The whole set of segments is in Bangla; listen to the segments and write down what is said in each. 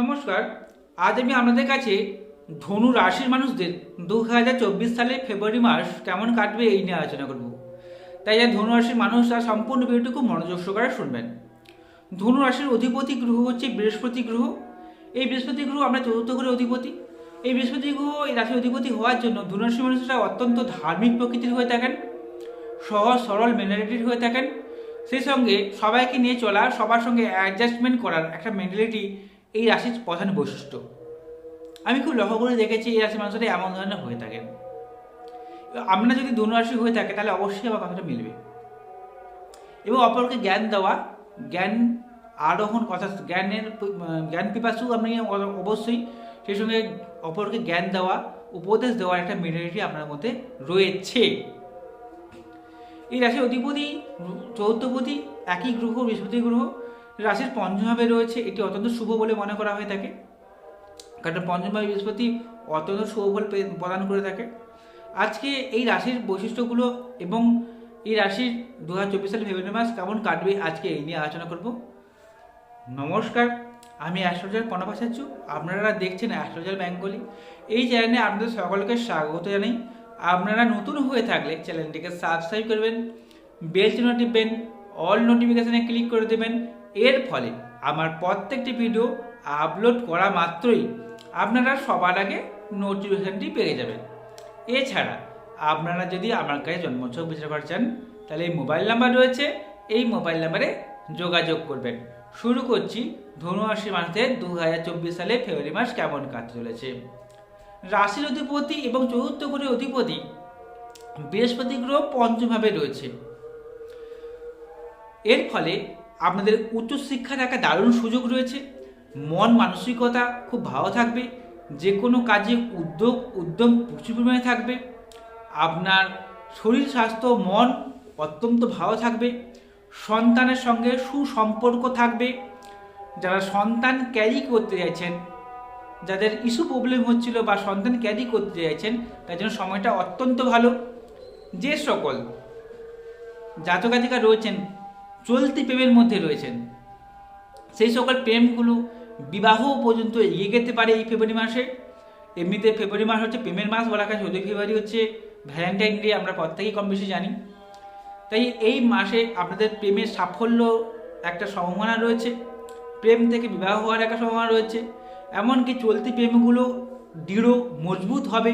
নমস্কার, আজ আমি আপনাদের কাছে ধনু রাশির মানুষদের দু হাজার চব্বিশ সালে ফেব্রুয়ারি মাস কেমন কাটবে এই নিয়ে আলোচনা করব। তাই যা ধনু রাশির মানুষরা সম্পূর্ণ ভিডিওটুকু মনোযোগ সহকারে শুনবেন। ধনু রাশির অধিপতি গ্রহ হচ্ছে বৃহস্পতি গ্রহ। এই বৃহস্পতি গ্রহ আমরা চতুর্থ করে অধিপতি। এই বৃহস্পতি গ্রহ এই রাশির অধিপতি হওয়ার জন্য ধনু রাশির মানুষরা অত্যন্ত ধার্মিক প্রকৃতির হয়ে থাকেন সহজ সরল মেন্টালিটির হয়ে থাকেন। সেই সঙ্গে সবাইকে নিয়ে চলা, সবার সঙ্গে অ্যাডজাস্টমেন্ট করার একটা মেন্টালিটি এই রাশির প্রধান বৈশিষ্ট্য। আমি খুব লক্ষ্য করে দেখেছি এই রাশির মানুষরা এমন ধরনের হয়ে থাকেন আপনারা যদি ধনু রাশি হয়ে থাকে, তাহলে অবশ্যই আমার কথাটা মিলবে। এবং অপরকে জ্ঞান দেওয়া, জ্ঞান আরোহণ কথা, জ্ঞানের জ্ঞান পিপাসু আপনি অবশ্যই সেই সঙ্গে অপরকে জ্ঞান দেওয়া, উপদেশ দেওয়ার একটা মেন্টালিটি আপনার মধ্যে রয়েছে। এই রাশির অধিপতি চৌদ্দপতি একই গ্রহ, বৃহস্পতি গ্রহ রাশির পঞ্চমভাবে রয়েছে, এটি অত্যন্ত শুভ বলে মনে করা হয়ে থাকে। কারণ পঞ্চমভাবে বৃহস্পতি অত্যন্ত শুভ ফল প্রদান করে থাকে। আজকে এই রাশির বৈশিষ্ট্যগুলো এবং এই রাশির দু হাজার চব্বিশ সালে ফেব্রুয়ারি মাস কেমন কাটবে আজকে এই নিয়ে আলোচনা করব। নমস্কার, আমি অ্যাস্ট্রোলজার পণাপাচার্য আপনারা দেখছেন অ্যাস্ট্রোলজার বেঙ্গলি। এই চ্যানেলে আপনাদের সকলকে স্বাগত জানাই। আপনারা নতুন হয়ে থাকলে চ্যানেলটিকে সাবস্ক্রাইব করবেন, বেল চিহ্ন টিপবেন, অল নোটিফিকেশানে ক্লিক করে দেবেন এর ফলে আমার প্রত্যেকটি ভিডিও আপলোড করা মাত্রই আপনারা সবার আগে নোটিফিকেশানটি পেয়ে যাবেন। এছাড়া আপনারা যদি আমার কাছে জন্মোৎসব বিচার করতে চান, তাহলে এই মোবাইল নাম্বার রয়েছে। এই মোবাইল নাম্বারে যোগাযোগ করবেন। শুরু করছি ধনুরাশি মানুষদের দু হাজার চব্বিশ সালে ফেব্রুয়ারি মাস কেমন কাটতে চলেছে। রাশির অধিপতি এবং চতুর্থ গ্রহের অধিপতি বৃহস্পতি গ্রহ পঞ্চমভাবে রয়েছে। এর ফলে আপনাদের উচ্চশিক্ষার একটা দারুণ সুযোগ রয়েছে। মন মানসিকতা খুব ভালো থাকবে। যে কোনো কাজে উদ্যোগ, উদ্যম প্রচুর পরিমাণে থাকবে। আপনার শরীর, স্বাস্থ্য, মন অত্যন্ত ভালো থাকবে। সন্তানের সঙ্গে সুসম্পর্ক থাকবে। যারা সন্তান ক্যারি করতে চাইছেন, যাদের ইস্যু প্রবলেম হচ্ছিল বা সন্তান ক্যারি করতে চাইছেন, তার জন্য সময়টা অত্যন্ত ভালো। যে সকল জাতকাতিকা রয়েছেন চলতি প্রেমের মধ্যে রয়েছেন। সেই সকল প্রেমগুলো বিবাহ পর্যন্ত এগিয়ে যেতে পারে এই ফেব্রুয়ারি মাসে। এমনিতে ফেব্রুয়ারি মাস হচ্ছে প্রেমের মাস বলা হয় চৌদ্দ ফেব্রুয়ারি হচ্ছে ভ্যালেন্টাইন ডে আমরা প্রত্যেকেই কম বেশি জানি। তাই এই মাসে আপনাদের প্রেমের সাফল্য একটা সম্ভাবনা রয়েছে, প্রেম থেকে বিবাহ হওয়ার একটা সম্ভাবনা রয়েছে। এমনকি চলতি প্রেমগুলো দৃঢ়, মজবুত হবে।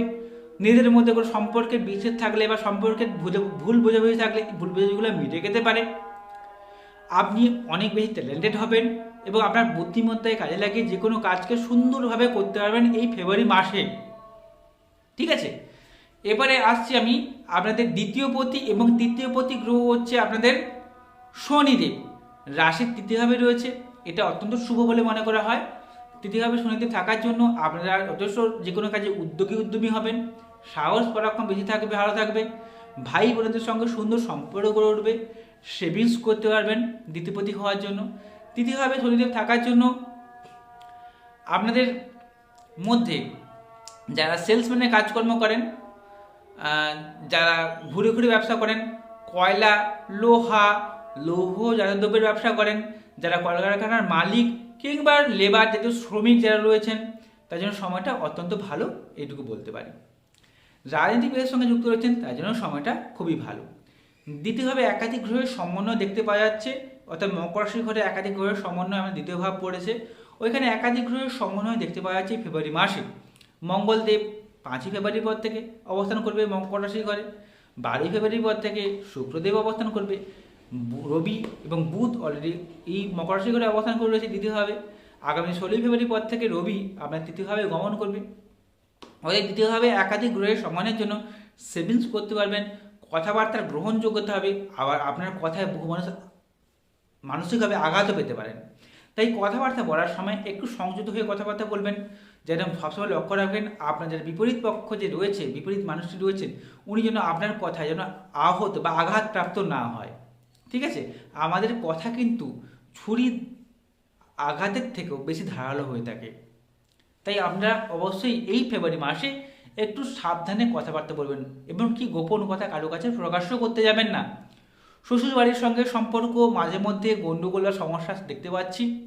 নিজেদের মধ্যে কোনো সম্পর্কের বিচ্ছেদ থাকলে বা সম্পর্কের ভুল বোঝাবুঝি থাকলে ভুল বোঝাবুঝিগুলো মিটে যেতে পারে। আপনি অনেক বেশি ট্যালেন্টেড হবেন এবং আপনার বুদ্ধিমত্তায় কাজে লাগিয়ে যে কোনো কাজকে সুন্দরভাবে করতে পারবেন এই ফেব্রুয়ারি মাসে। ঠিক আছে? এবারে আসছি আমি আপনাদের দ্বিতীয় পতি এবং তৃতীয় পতি গ্রহ হচ্ছে আপনাদের শনিদেব। রাশির তৃতীয়ভাবে রয়েছে। এটা অত্যন্ত শুভ বলে মনে করা হয়। তৃতীয়ভাবে শনিদেব থাকার জন্য আপনারা যথেষ্ট যে কোনো কাজে উদ্যোগী উদ্যমী হবেন। সাহস পরাক্রম বেশি থাকবে, ভালো থাকবে। ভাই বোনদের সঙ্গে সুন্দর সম্পর্ক গড়ে উঠবে। সেভিংস করতে পারবেন দ্বিতীয়পতি হওয়ার জন্য। তৃতীয়ভাবে শনিদেব থাকার জন্য আপনাদের মধ্যে যারা সেলসম্যানের কাজকর্ম করেন যারা ঘুরে ঘুরে ব্যবসা করেন, কয়লা, লোহা, লৌহ জাতীয় দ্রব্যের ব্যবসা করেন, যারা কলকারখানার মালিক কিংবা লেবার জাতীয় শ্রমিক যারা রয়েছেন, তার জন্য সময়টা অত্যন্ত ভালো, এইটুকু বলতে পারি। রাজনীতিবিদের সঙ্গে যুক্ত রয়েছেন, তার জন্য সময়টা খুবই ভালো। দ্বিতীয়ভাবে একাধিক গ্রহের সমন্বয় দেখতে পাওয়া যাচ্ছে, অর্থাৎ মকর রাশির ঘরে একাধিক গ্রহের সমন্বয় আমার দ্বিতীয় ভাব পড়েছে। ওইখানে একাধিক গ্রহের সমন্বয় দেখতে পাওয়া যাচ্ছে ফেব্রুয়ারি মাসে। মঙ্গলদেব পাঁচই ফেব্রুয়ারির পর থেকে অবস্থান করবে মকর রাশির ঘরে। বারোই ফেব্রুয়ারির পর থেকে শুক্রদেব অবস্থান করবে। রবি এবং বুধ অলরেডি এই মকর রাশির ঘরে অবস্থান করে রয়েছে দ্বিতীয়ভাবে। আগামী ষোলোই ফেব্রুয়ারির পর থেকে রবি আপনার তৃতীয়ভাবে গমন করবে। অর্থাৎ দ্বিতীয়ভাবে একাধিক গ্রহের সমানের জন্য সেভিংস করতে পারবেন। কথাবার্তার গ্রহণযোগ্যতা হবে, আবার আপনার কথায় বহু মানুষ মানসিকভাবে আঘাতও পেতে পারেন। তাই কথাবার্তা বলার সময় একটু সংযত হয়ে কথাবার্তা বলবেন, যেন সবসময় লক্ষ্য রাখবেন আপনার যারা বিপরীত পক্ষ যে রয়েছে, বিপরীত মানুষটি রয়েছেন, উনি যেন আপনার কথায় যেন আহত বা আঘাতপ্রাপ্ত না হয়। ঠিক আছে? আমাদের কথা কিন্তু ছুরি আঘাতের থেকেও বেশি ধারালো হয়ে থাকে। তাই আপনারা অবশ্যই এই ফেব্রুয়ারি মাসে একটু সাবধানে কথাবার্তা বলবেন এবং কি গোপন কথা কারও কাছে প্রকাশ্য করতে যাবেন না। শ্বশুর বাড়ির সঙ্গে সম্পর্ক মাঝে মধ্যে গণ্ডগোল বা সমস্যা দেখতে পাচ্ছি।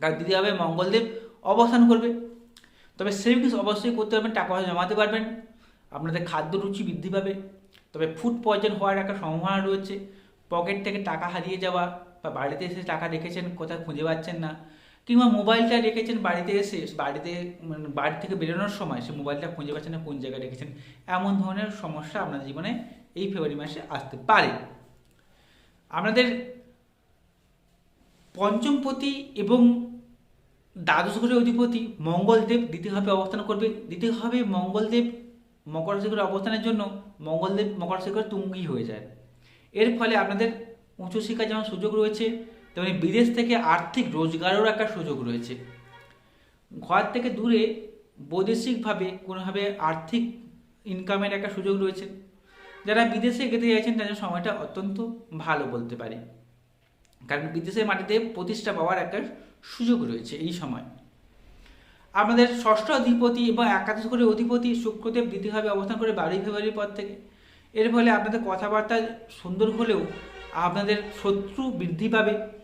কারণ দিদি হবে, মঙ্গলদেব অবস্থান করবে। তবে সেভিংস অবশ্যই করতে পারবেন, টাকা পয়সা জমাতে পারবেন। আপনাদের খাদ্য রুচি বৃদ্ধি পাবে। তবে ফুড পয়জন হওয়ার একটা সম্ভাবনা রয়েছে। পকেট থেকে টাকা হারিয়ে যাওয়া বা বাড়িতে এসে টাকা রেখেছেন, কোথাও খুঁজে পাচ্ছেন না। কিংবা মোবাইলটা রেখেছেন বাড়িতে এসে, বাড়িতে মানে বাড়ি থেকে বেরোনোর সময় সে মোবাইলটা খুঁজে পাচ্ছেন না কোন জায়গায় রেখেছেন, এমন ধরনের সমস্যা আপনাদের জীবনে এই ফেব্রুয়ারি মাসে আসতে পারে। আপনাদের পঞ্চমপতি এবং দ্বাদশ ঘরের অধিপতি মঙ্গলদেব দ্বিতীয়ভাবে অবস্থান করবে। দ্বিতীয়ভাবে মঙ্গলদেব মকর ঘরে অবস্থানের জন্য মঙ্গলদেব মকর রাশি ঘরে তুঙ্গি হয়ে যায়। এর ফলে আপনাদের উচ্চশিক্ষার যেমন সুযোগ রয়েছে তেমনি বিদেশ থেকে আর্থিক রোজগারেরও একটা সুযোগ রয়েছে। ঘর থেকে দূরে বৈদেশিকভাবে কোনোভাবে আর্থিক ইনকামের একটা সুযোগ রয়েছে। যারা বিদেশে যেতে চাইছেন, তাদের সময়টা অত্যন্ত ভালো বলতে পারি। কারণ বিদেশের মাটিতে প্রতিষ্ঠা পাওয়ার একটা সুযোগ রয়েছে এই সময়। আপনাদের ষষ্ঠ অধিপতি এবং একাদশ করে অধিপতি শুক্রদেব দ্বিতীয়ভাবে অবস্থান করে বারোই ফেব্রুয়ারির পর থেকে। এর ফলে আপনাদের কথাবার্তা সুন্দর হলেও আপনাদের শত্রু বৃদ্ধি পাবে।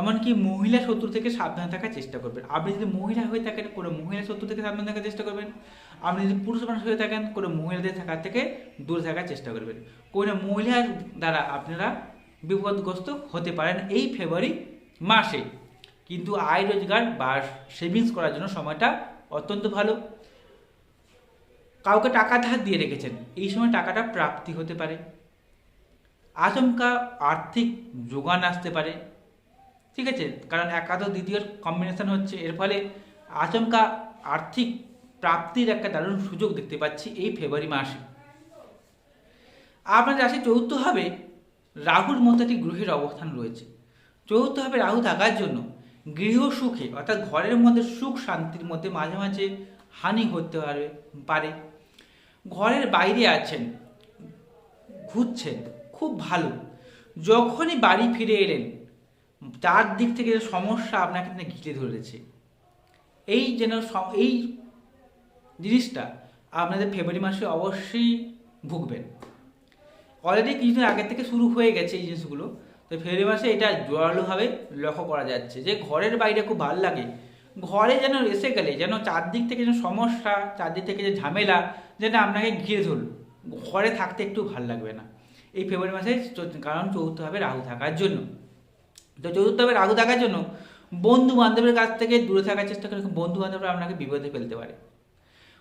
এমনকি মহিলা শত্রু থেকে সাবধানে থাকার চেষ্টা করবেন। আপনি যদি মহিলা হয়ে থাকেন, কোনো মহিলা শত্রু থেকে সাবধানে থাকার চেষ্টা করবেন। আপনি যদি পুরুষ মানুষ হয়ে থাকেন, কোনো মহিলাদের থাকার থেকে দূরে থাকার চেষ্টা করবেন। কোনো মহিলার দ্বারা আপনারা বিপদগ্রস্ত হতে পারেন এই ফেব্রুয়ারি মাসে। কিন্তু আয় রোজগার বা সেভিংস করার জন্য সময়টা অত্যন্ত ভালো। কাউকে টাকা ধার দিয়ে রেখেছেন, এই সময় টাকাটা প্রাপ্তি হতে পারে। আচমকা আর্থিক যোগান আসতে পারে। ঠিক আছে? কারণ একাদশ, দ্বিতীয় কম্বিনেশন হচ্ছে। এর ফলে আচমকা আর্থিক প্রাপ্তির একটা দারুণ সুযোগ দেখতে পাচ্ছি এই ফেব্রুয়ারি মাসে। আপনার রাশি চতুর্থভাবে রাহুর মতো একটি গ্রহের অবস্থান রয়েছে। চতুর্থভাবে রাহু থাকার জন্য গৃহ সুখে, অর্থাৎ ঘরের মধ্যে সুখ শান্তির মধ্যে মাঝে মাঝে হানি হতে পারে পারে। ঘরের বাইরে আছেন, ঘুরছেন, খুব ভালো। যখনই বাড়ি ফিরে এলেন চার দিক থেকে যে সমস্যা আপনাকে ঘিরে ধরেছে, এই যেন এই জিনিসটা আপনাদের ফেব্রুয়ারি মাসে অবশ্যই ভুগবেন। অলরেডি কিছুদিন আগে থেকে শুরু হয়ে গেছে এই জিনিসগুলো, তো ফেব্রুয়ারি মাসে এটা জোরালোভাবে লক্ষ্য করা যাচ্ছে যে ঘরের বাইরে খুব ভালো লাগে। ঘরে যেন এসে গেলে, যেন চারদিক থেকে যেন সমস্যা, চারদিক থেকে যে ঝামেলা, যেন আপনাকে ঘিরে ধরল। ঘরে থাকতে একটু ভালো লাগবে না। এই ফেব্রুয়ারি মাসে কারণ চতুর্থভাবে রাহু থাকার জন্য। তো চতুর্থভাবে রাহু থাকার জন্য বন্ধু বান্ধবের কাছ থেকে দূরে থাকার চেষ্টা করে বন্ধু বান্ধবরা আপনাকে বিপদে ফেলতে পারে।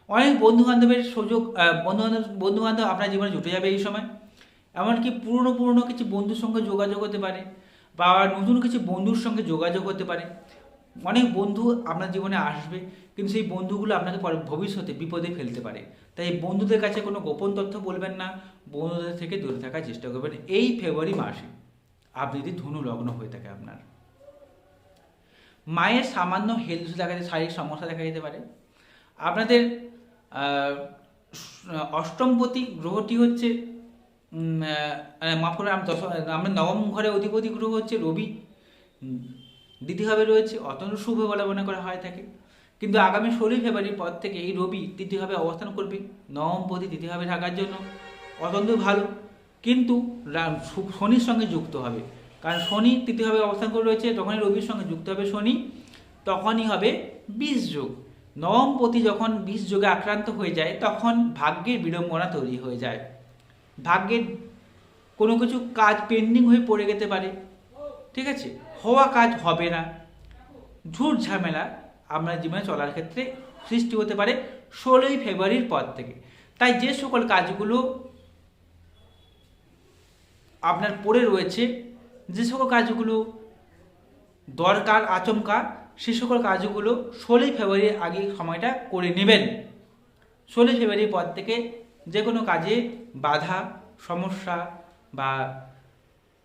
অনেক বন্ধু বান্ধবের সুযোগ বন্ধু বান্ধব বন্ধু বান্ধব আপনার জীবনে জুটে যাবে এই সময়। এমনকি পুরনো পুরনো কিছু বন্ধুর সঙ্গে যোগাযোগ হতে পারে বা নতুন কিছু বন্ধুর সঙ্গে যোগাযোগ হতে পারে। অনেক বন্ধু আপনার জীবনে আসবে, কিন্তু সেই বন্ধুগুলো আপনাকে পরে ভবিষ্যতে বিপদে ফেলতে পারে। তাই বন্ধুদের কাছে কোনো গোপন তথ্য বলবেন না, বন্ধুদের থেকে দূরে থাকার চেষ্টা করবেন। এই ফেব্রুয়ারি মাসে। আপনি যদি ধনু লগ্ন হয়ে থাকে আপনার। মায়ের সামান্য হেলথ দেখা যায়, শারীরিক সমস্যা দেখা যেতে পারে। আপনাদের অষ্টমপতি গ্রহটি হচ্ছে মাফ করে আমি দশ, আমরা নবম ঘরে অধিপতি গ্রহ হচ্ছে রবি। দ্বিতীয়ভাবে রয়েছে, অত্যন্ত শুভ বলে মনে করা হয় থাকে। কিন্তু আগামী ষোলোই ফেব্রুয়ারির পর থেকে এই রবি তৃতীয়ভাবে অবস্থান করবে, নবম পতি তৃতীয়ভাবে থাকার জন্য। অত্যন্ত ভালো। কিন্তু শনির সঙ্গে যুক্ত হবে। কারণ শনি তৃতীয়ভাবে অবস্থান করে রয়েছে, যখনই রবির সঙ্গে যুক্ত হবে শনি, তখনই হবে বিষ যোগ। নবম পতি যখন বিষ যোগে আক্রান্ত হয়ে যায়, তখন ভাগ্যের বিড়ম্বনা তৈরি হয়ে যায়। ভাগ্যের কোনো কিছু কাজ পেন্ডিং হয়ে পড়ে যেতে পারে। ঠিক আছে? হওয়া কাজ হবে না। ঝুট ঝামেলা আপনার জীবনে চলার ক্ষেত্রে সৃষ্টি হতে পারে ষোলোই ফেব্রুয়ারির পর থেকে। তাই যে সকল কাজগুলো আপনার পড়ে রয়েছে, যে সকল কাজগুলো দরকার, আচমকা, সে সকল কাজগুলো ষোলোই ফেব্রুয়ারির আগে সময়টা করে নেবেন। ষোলোই ফেব্রুয়ারির পর থেকে যে কোনো কাজে বাধা, সমস্যা বা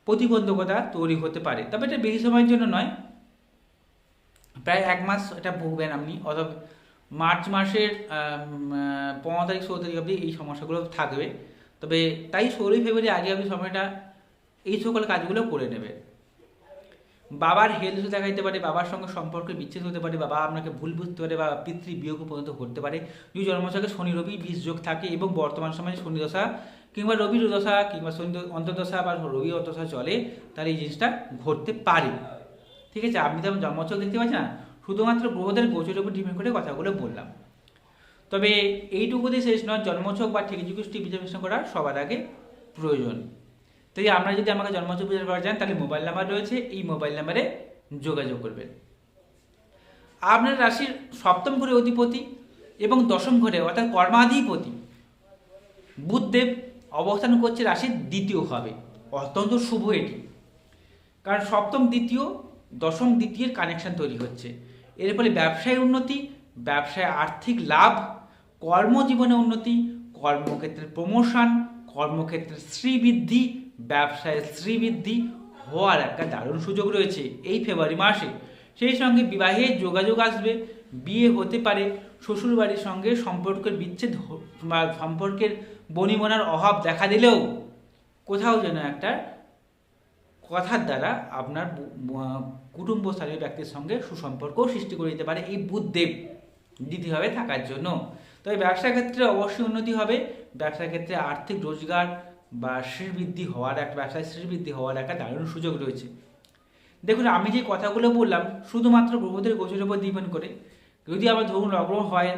প্রতিবন্ধকতা তৈরি হতে পারে। তবে এটা বেশি সময়ের জন্য নয়। প্রায় এক মাস এটা ভুগবেন আপনি, অথবা মার্চ মাসের পনেরো তারিখ, ষোলো তারিখ অবধি এই সমস্যাগুলো থাকবে। তবে তাই ষোলোই ফেব্রুয়ারি আগে আপনি সময়টা এই সকল কাজগুলো করে নেবে। বাবার হেলথ দেখা যেতে পারে, বাবার সঙ্গে সম্পর্ক বিচ্ছেদ হতে পারে, বাবা আপনাকে ভুল বুঝতে পারে বা পিতৃ বিয়োগ পর্যন্ত ঘটতে পারে। যদি জন্মছকে শনি, রবি বিষ যোগ থাকে এবং বর্তমান সময়ে শনি দশা কিংবা রবির দশা কিংবা শনি অন্তর্দশা বা রবি অন্তর্দশা চলে, তাহলে এই জিনিসটা ঘটতে পারে। ঠিক আছে? আপনি তো জন্মছক দেখতে পাচ্ছেন না? শুধুমাত্র গ্রহদের গোচরের উপর ডিপেন্ড করে কথাগুলো বললাম। তবে এইটুকুতে শেষ নয়, জন্মছক বা ঠিক যুগোষ্ঠী বিশ্লেষণ করা সবার আগে প্রয়োজন। তাই আপনারা যদি আমাকে জন্মছক বিচার করা যান তাহলে মোবাইল নাম্বার রয়েছে, এই মোবাইল নাম্বারে যোগাযোগ করবেন। আপনার রাশির সপ্তম ঘরে অধিপতি এবং দশম ঘরে অর্থাৎ কর্মাধিপতি বুধদেব অবস্থান করছে রাশির দ্বিতীয় হবে অত্যন্ত শুভ এটি। কারণ সপ্তম দ্বিতীয়, দশম দ্বিতীয়ের কানেকশন তৈরি হচ্ছে। এর ফলে ব্যবসায় উন্নতি, ব্যবসায় আর্থিক লাভ, কর্মজীবনে উন্নতি কর্মক্ষেত্রে প্রমোশন কর্মক্ষেত্রের শ্রীবৃদ্ধি ব্যবসায় শ্রীবৃদ্ধি হওয়ার একটা দারুণ সুযোগ রয়েছে এই ফেব্রুয়ারি মাসে। সেই সঙ্গে বিবাহে যোগাযোগ আসবে বিয়ে হতে পারে শ্বশুরবাড়ির সঙ্গে সম্পর্কের বিচ্ছেদ সম্পর্কের বনিবনার অভাব দেখা দিলেও কোথাও যেন একটা কথার দ্বারা আপনার বু- আহ, কুটুম্বস্থানীয় ব্যক্তির সঙ্গে সুসম্পর্ক সৃষ্টি করে দিতে পারে এই বুধদেব দ্বিতীয়ভাবে থাকার জন্য। তবে ব্যবসা ক্ষেত্রে অবশ্যই উন্নতি হবে। ব্যবসা ক্ষেত্রে আর্থিক রোজগার বা শ্রীবৃদ্ধি হওয়ার একটা ব্যবসায় শ্রীবৃদ্ধি হওয়ার একটা দারুণ সুযোগ রয়েছে। দেখুন, আমি যে কথাগুলো বললাম, শুধুমাত্র গ্রহদের গোচরের উপর ডিপেন্ড করে। যদি আমার ধনু লগ্ন হয়,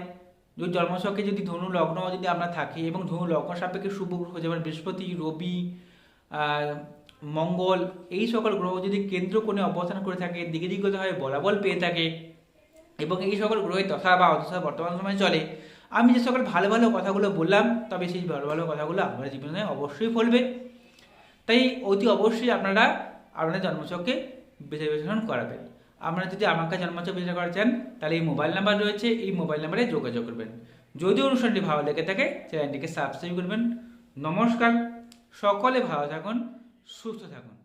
যদি জন্মছকে যদি ধনু লগ্ন যদি আমরা থাকি এবং ধনু লগ্ন সাপেক্ষে শুভ গ্রহ যেমন বৃহস্পতি, রবি মঙ্গল, এই সকল গ্রহ যদি কেন্দ্র কোণে অবস্থান করে থাকে দিকে দিগতভাবে বলাবল পেয়ে থাকে এবং এই সকল গ্রহের দশা বা অদশা বর্তমান সময়ে চলে আমি যে সকল ভালো ভালো কথাগুলো বললাম, তবে সেই ভালো ভালো কথাগুলো আপনার জীবনে অবশ্যই ফলবে। তাই অতি অবশ্যই আপনারা আপনাদের জন্মচককে বিচার বিশ্লেষণ করাবেন। আপনারা যদি আমাকে জন্মচক বিচার করা চান, তাহলে এই মোবাইল নাম্বার রয়েছে, এই মোবাইল নাম্বারে যোগাযোগ করবেন। যদি অনুষ্ঠানটি ভালো লেগে থাকে, চ্যানেলটিকে সাবস্ক্রাইব করবেন। নমস্কার, সকলে ভালো থাকুন, সুস্থ থাকুন।